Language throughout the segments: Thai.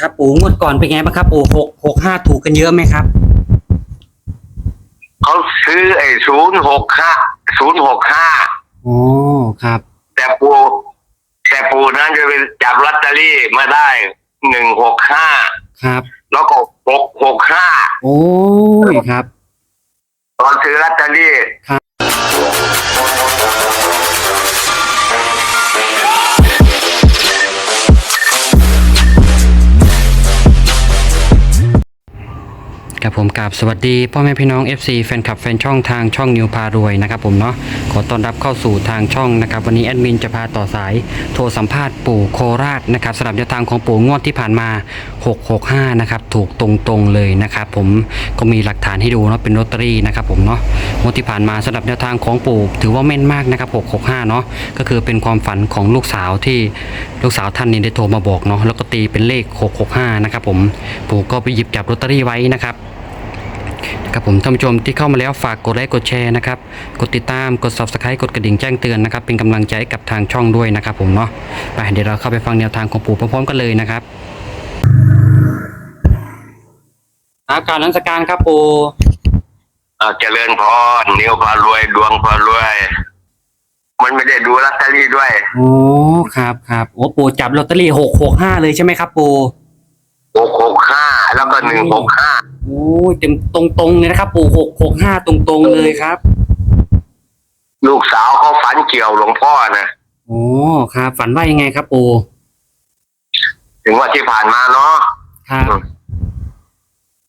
ครับปู่งวดก่อนเป็นไงบ้างครับปู่หกหกห้าถูกกันเยอะไหมครับ เขาซื้อไอ้ศูนย์หกห้าศูนย์หกห้าอ๋อครับ แต่ปูแต่ปูนั้นจะไปจับลอตเตอรี่มาได้หนึ่งหกห้าครับ แล้วก็หกหกห้าโอ้ยครับ ตอนซื้อลอตเตอรี่ครับ ครับผมกับสวัสดีพ่อแม่พี่น้อง FC แฟนคลับแฟนช่องทางช่องนิวพารวยนะครับผมเนาะขอต้อนรับเข้าสู่ทางช่องนะครับวันนี้แอดมินจะพาต่อสายโทรสัมภาษณ์ปู่โคราชนะครับสำหรับแนวทางของปู่งวดที่ผ่านมา 665นะครับถูกตรงๆเลยนะครับผมก็มีหลักฐานให้ดูเนาะเป็นลอตเตอรี่นะครับผมเนาะงวดที่ผ่านมาสำหรับแนวทางของปู่ถือว่าแม่นมากนะครับ665เนาะก็คือเป็นความฝันของลูกสาวที่ลูกสาวท่านนี้ได้โทรมาบอกเนาะแล้วก็ตีเป็นเลข 665นะครับผมปู่ก็ไปหยิบจับลอตเตอรี่ไว้นะครับ ครับผมท่านผู้ชมที่เข้ามาแล้วฝากกดไลค์กดแชร์นะครับ กดติดตามกด subscribe กดกระดิ่งแจ้งเตือนนะครับเป็นกำลังใจให้กับทางช่องด้วยนะครับผมเนาะไปเดี๋ยวเราเข้าไปฟังแนวทางของปู่พร้อมๆกันเลยนะครับครับการนักสการครับปู่เอาเจริญพรนิวพารวยดวงพารวย มันไม่ได้ดูลอตเตอรี่ด้วยโอ้ครับครับโอ้ปู่จับลอตเตอรี่หกหกห้าเลยใช่ไหมครับปู่หกหกห้า แล้วก็หนึ่งหกห้าโอ้ยเต็มตรงๆเลยนะครับ ปู่หกหกห้าตรงๆเลยครับ ลูกสาวเขาฝันเกี่ยวหลวงพ่อนะโอ้ครับ ฝันว่ายังไงครับ ปู่ถึงว่าที่ผ่านมาเนาะครับ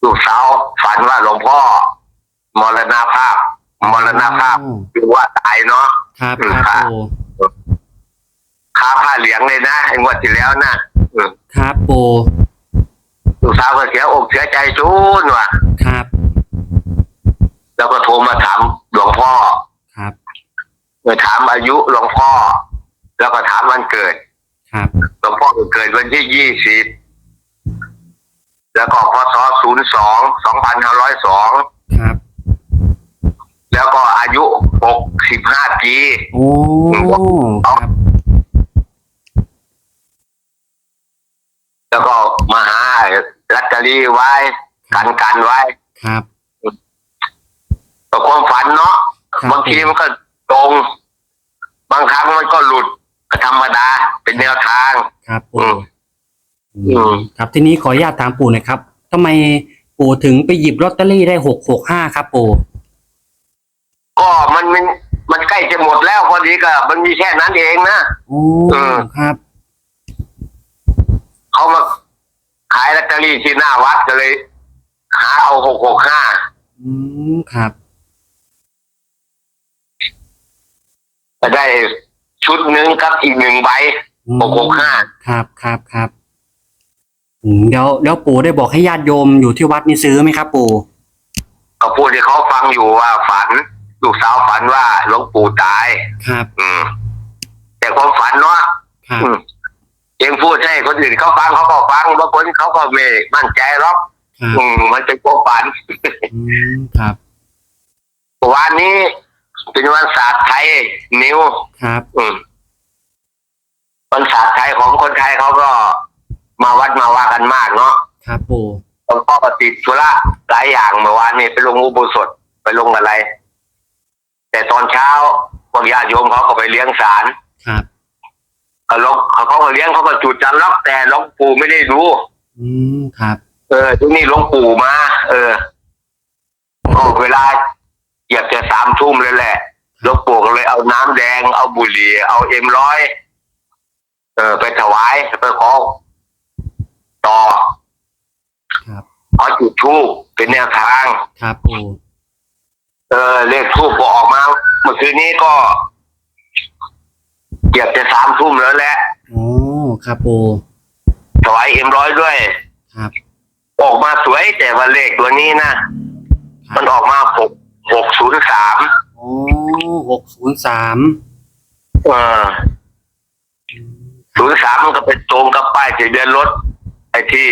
ลูกสาวฝันว่าหลวงพ่อ มรณภาพ มรณภาพคือว่าตายเนาะครับครับปู่คาผ้าเหลืองเลยนะไอ้งวดที่แล้วนะอืมครับปู่ ลูกสาวก็เสียอกเสียใจจูนว่ะครับ แล้วก็โทรมาถามหลวงพ่อครับเมื่อถามอายุหลวงพ่อ แล้วก็ถามวันเกิด ครับหลวงพ่อก็เกิดวันที่ยี่สิบแล้วก็พศศูนย์สองสองพันห้าร้อยสองครับ แล้วก็อายุหกสิบห้าปีโอ้ครับ แล้วก็มาหาลัตเตอ รี่ไว้กันกันไว้ครับแต่ความฝันเนาะครับบางทีมันก็ตรง บางครั้งมันก็หลุดก็ธรรมดาเป็นแนวทาง ครับอืปู่ม อืม ครับทีนี้ขออนุญาตถามปู่หน่อยครับทำไมปู่ถึงไปหยิบลอตเตอรี่ได้หกหกห้าครับปู่ก็มันมันมันใกล้จะหมดแล้วพอดีก็มันมีแค่นั้นเองนะ โอ้เออ ครับ เขามา ขายลอตเตอรี่ที่หน้าวัดก็เลย หาเอาหกหกห้าอืมครับก็ได้ชุดหนึ่งกับอีกหนึ่งใบอืมหกหกห้าครับครับครับอืมเดี๋ยวเดี๋ยวปู่ได้บอกให้ญาติโยมอยู่ที่วัดนี่ซื้อไหมครับ ปู่ก็พูดให้เขาฟังอยู่ว่าฝัน ลูกสาวฝันว่าหลวงปู่ตาย ครับ อืม แต่ความฝันเนาะครับ อืม เองพูดให้คนอื่นเขาฟังเขาก็ฟังบางคนเขาก็ไม่มั่นใจหรอกครับอืมมันเป็นความฝัน อืมครับวันนี้เป็นวันศาสตร์ไทยนิ้วครับอืมวันศาสตร์ไทยของคนไทยเขาก็มาวัดมาว่ากันมากเนาะครับปู่หลวงพ่อก็ติดธุระหลายอย่างเมื่อวานนี้ไปลงอุโบสถไปลงอะไร แต่ตอนเช้าพวกญาติโยมเขาก็ไปเลี้ยงศาลครับ เขาลงเขาก็เลี้ยงเขาก็จุดจันทร์ล็อกแต่หลวงปู่ไม่ได้ดูอืมครับเออที่นี่หลวงปู่มา เออก็เวลาเหยียบจะสามทุ่มเลยแหละหลวงปู่ก็เลยเอาน้ำแดง เอาบุหรี่ เอาเอ็มร้อยเออ ไปถวายไปขอต่อครับเอาจุดทูบเป็นแนวทาง ครับปู่เออเลขทูบก็ออกมา เมื่อคืนนี้ก็ เหยียบจะสามทุ่มแล้วแหละโอ้ครับปู่ถวายเอ็มร้อยด้วย ครับ ออกมาสวยแต่ว่าเลขตัวนี้นะมันออกมาหกหกศูนย์สามโอ้หกศูนย์สามเออศูนย์สามมันก็เป็นตรงกับป้ายทะเบียนรถ ไอ้ที่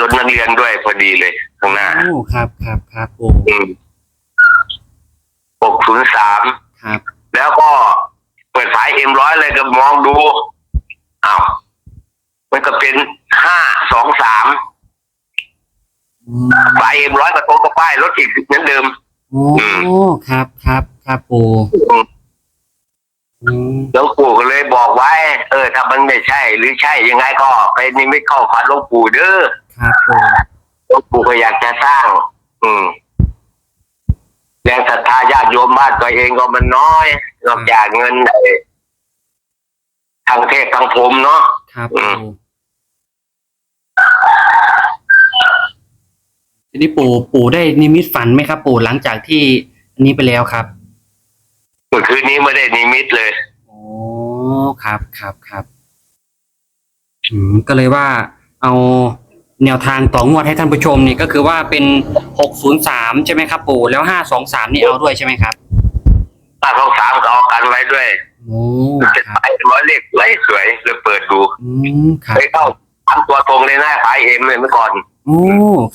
รถนักเรียนด้วยพอดีเลยข้างหน้า โอ้ครับครับครับปู่อืมหกศูนย์สาม ครับ แล้วก็ เปิดฝายเอ็มร้อยเลยก็มองดูอ้าวมันก็เป็นห้าสองสามอืมไฟเอ็มร้อยกับโต๊ะกับป้ายรถอีกเหมือนเดิมโอ้ครับครับครับปูอืมหลวงปู่ก็เลยบอกไว้ เออ ถ้ามันไม่ใช่ หรือใช่ยังไงก็ไปนิมิตเข้าฝันหลวงปู่เด้อครับปูหลวงปู่ก็อยากจะสร้าง อืม แรงศรัทธาญาติโยมบ้านตัวเองก็มันน้อยนอกจากเงินไอ้ทางเทศทางพรหมเนาะครับอืปูมทีนี้ปู่ปู่ได้นิมิตฝันไหมครับ ปู่หลังจากที่อันนี้ไปแล้วครับเมื่อคืนนี้ไม่ได้นิมิตเลยโอ้ครับครับครับอืมก็เลยว่าเอา แนวทางต่องวดให้ท่านผู้ชมนี่ก็คือว่าเป็นหกศูนย์สามใช่ไหมครับปู่แล้วห้าสองสามนี่เอาด้วยใช่ไหมครับป้าสองสามก็เอากันไว้ด้วยโอ้เป็นครับไฟร้อยเลขสวยสวยเลยเปิดดูอืมครับไปเข้าทำตัวตรงเลยนะไฟเอ็มเลยเมื่อก่อน โอ้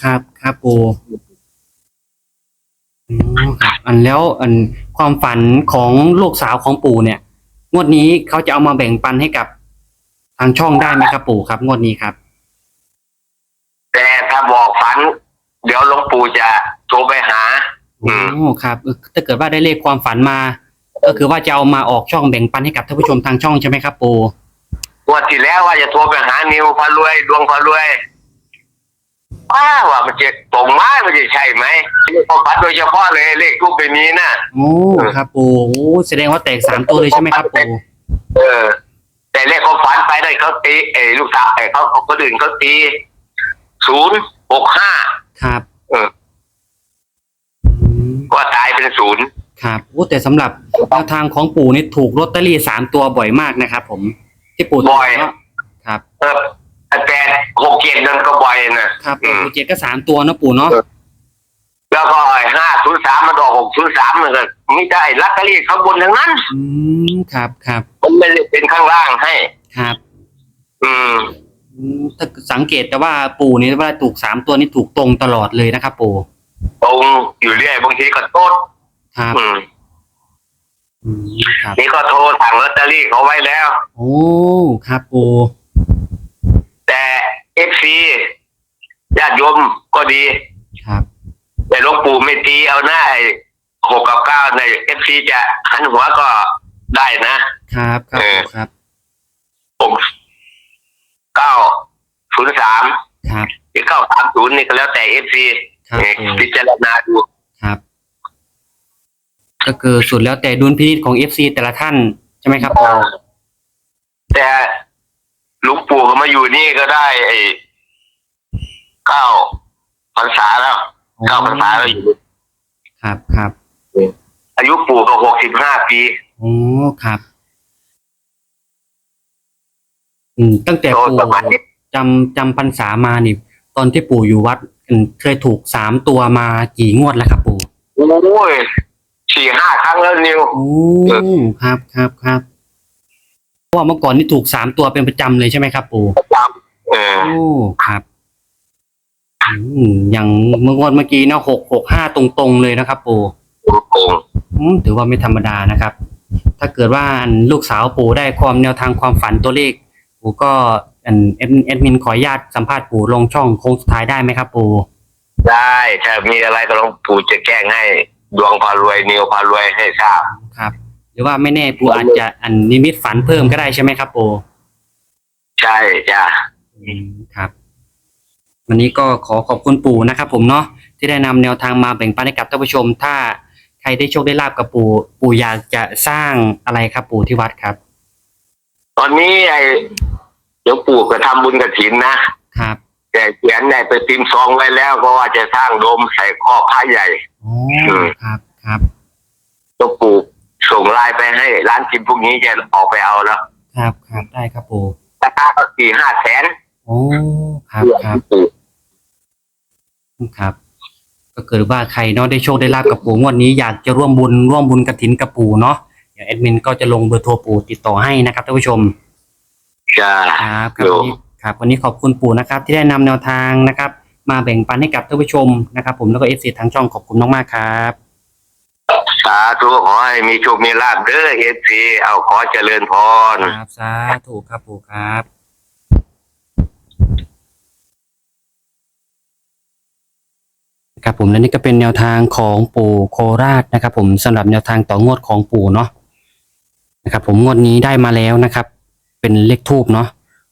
ครับครับปู่อืมครับอันแล้วอันความฝันของลูกสาวของปู่เนี่ย งวดนี้เขาจะเอามาแบ่งปันให้กับทางช่องได้ไหมครับปู่ครับ งวดนี้ครับ แต่ถ้าบอกฝัน เดี๋ยวหลวงปู่จะโทรไปหา อืโอ้มครับเออถ้าเกิดว่าได้เลขความฝันมา ก็คือว่าจะเอามาออกช่องแบ่งปันให้กับท่านผู้ชมทางช่องใช่ไหมครับปู่งวันที่แล้วว่าจะโทรไปหานิวพารวยดวงพารวยป้าว่ามันจะตรงไหมมันจะใช่ไหมที่ความฝันโดยเฉพาะเลยเลขรูปเป็นนี้นะโอ้ครับปู่โอ้แสดงว่าแตกสามตัวเลยใช่ไหมครับปู่เออ แต่เลขความฝันไปได้เขาตีเออลูกสาวเออเขาเขาคนอื่นเขาตี ศูนย์หกห้าครับเอออืมก็ตายเป็นศูนย์ครับโอ้แต่สำหรับแนวทางของปู่นี่ถูกลอตเตอรี่สามตัวบ่อยมากนะครับผมที่ปู่ถูกเนาะครับ เออแต่หกเจ็ดนั่นก็บ่อยนะครับอืม ปู่เจ็ดก็สามตัวเนาะปู่เนาะ แล้วก็ห้าศูนย์สามมันออกหกศูนย์สามมันก็ไม่ได้ลัตเตอรี่ข้างบนทั้งนั้น อืมครับครับมันไม่ได้เป็นข้างล่างให้ ครับ อืมอืม ถ้าสังเกตแต่ว่าปู่นี่ว่าถูกสามตัวนี่ถูกตรงตลอดเลยนะครับ ปู่ตรงอยู่เรื่อยบางทีก็โต๊ดครับอืมอืมครับนี่ก็โทรสั่งลอตเตอรี่เขาไว้แล้ว โอ้ครับปู่แต่เอฟซีญาติโยมก็ดี ครับ แต่หลวงปู่ไม่ตีเอาหน้าไอ้หกกับเก้าในเอฟซีจะหันหัวก็ได้นะครับครับเออปู่ครับหก เก้าศูนย์สามครับ หรือเก้าสามศูนย์นี่ก็แล้วแต่เอฟซีครับปู่พิจารณาดูครับ ก็คือสุดแล้วแต่ดุลพินิจของเอฟซีแต่ละท่านใช่ไหมครับปู่แต่หลวงปู่เขามาอยู่นี่ก็ได้ไอ้เก้าพรรษาแล้วเก้าพรรษาแล้วอยู่ ครับครับอายุปู่ก็หกสิบห้าปี โอ้ครับ อืมตั้งแต่โตปู่ประมาณนี้ จำจำพรรษามานี่ ตอนที่ปู่อยู่วัดอืมเคยถูกสามตัวมากี่งวดแล้วครับปู่โอ้ยสี่ห้าครั้งแล้วนิว โอ้ครับครับครับเพราะว่าเมื่อก่อนนี่ถูกสามตัวเป็นประจำเลยใช่ไหมครับ ปู่ประจำเออ โอ้ครับอืมอย่างเมื่อวันเมื่อกี้เนาะหกหกห้าตรงๆเลยนะครับ ปู่ โกงอืมถือว่าไม่ธรรมดานะครับ ถ้าเกิดว่าลูกสาวปู่ได้ความแนวทางความฝันตัวเลข ปู่ก็อันแอดแอดมินขออนุญาตสัมภาษณ์ปู่ลงช่องโค้งสุดท้ายได้ไหมครับปู่ได้ถ้ามีอะไรก็หลวงปู่จะแก้งให้ดวงพารวยนิวพารวยให้ทราบครับ หรือว่าไม่แน่ปู่อาจจะอันนิมิตฝันเพิ่มก็ได้ใช่ไหมครับปู่ใช่จ้ะอืมครับ วันนี้ก็ขอขอบคุณปู่นะครับ ผมเนาะที่ได้นำแนวทางมาแบ่งปันให้กับท่านผู้ชม ถ้าใครได้โชคได้ลาบกับปู่ปู่อยากจะสร้างอะไรครับปู่ที่วัดครับ ตอนนี้ไอ้ หลวงปู่ก็ทำบุญกระถินนะ ครับแต่เขียนในไปติมซองไว้แล้วก็ว่าจะสร้างโดมใส่ข้อพระใหญ่ อ๋อครับครับหลวงปู่ส่งไลน์ไปให้ ร้านจิมพวกนี้จะออกไปเอาแล้วครับครับได้ครับปู่ราคาก็สี่ห้าแสนโอ้ครับครับครับ ก็เกิดว่าใครเนาะได้โชคได้ลาบกับปู่งวดนี้อยากจะร่วมบุญร่วมบุญกระถินกับปู่เนาะเดี๋ยวแอดมินก็จะลงเบอร์โทรปู่ติดต่อให้นะครับท่านผู้ชม จ้าครับครับวันนี้ครับวันนี้ขอบคุณปู่นะครับ ที่ได้นำแนวทางนะครับ มาแบ่งปันให้กับท่านผู้ชมนะครับ ผมแล้วก็เอฟซีทั้งช่องขอบคุณมากๆครับ สาธุขอให้มีโชคมีลาบเด้อเอฟซีเอาขอเจริญพร ครับสาธุครับปู่ครับ ครับผมและนี่ก็เป็นแนวทางของปู่โคราชนะครับ ผมสำหรับแนวทางต่องวดของปู่เนาะนะครับ ผมงวดนี้ได้มาแล้วนะครับ เป็นเลขทูบเนาะ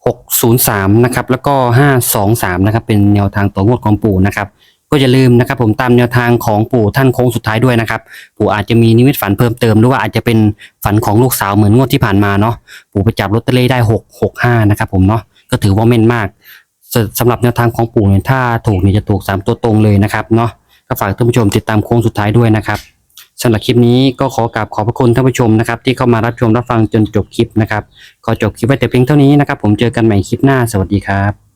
หกศูนย์สามนะครับแล้วก็ห้าสองสามนะครับเป็นแนวทางต่องวดของปู่นะครับก็อย่าลืมนะครับผมตามแนวทางของปู่ท่านโค้งสุดท้ายด้วยนะครับปู่อาจจะมีนิมิตฝันเพิ่มเติมหรือว่าอาจจะเป็นฝันของลูกสาวเหมือนงวดที่ผ่านมาเนาะปู่ไปจับลอตเตอรี่ได้หกหกห้านะครับผมเนาะก็ถือว่าแม่นมากสสำหรับแนวทางของปู่เนี่ยถ้าถูกเนี่ยจะถูกสามตัวตรงเลยนะครับเนาะก็ฝากท่านผู้ชมติดตามโค้งสุดท้ายด้วยนะครับ สำหรับคลิปนี้ก็ขอกราบขอบพระคุณท่านผู้ชมนะครับที่เข้ามารับชมรับฟังจนจบคลิปนะครับ ขอจบคลิปไว้แต่เพียงเท่านี้นะครับ ผมเจอกันใหม่คลิปหน้าสวัสดีครับ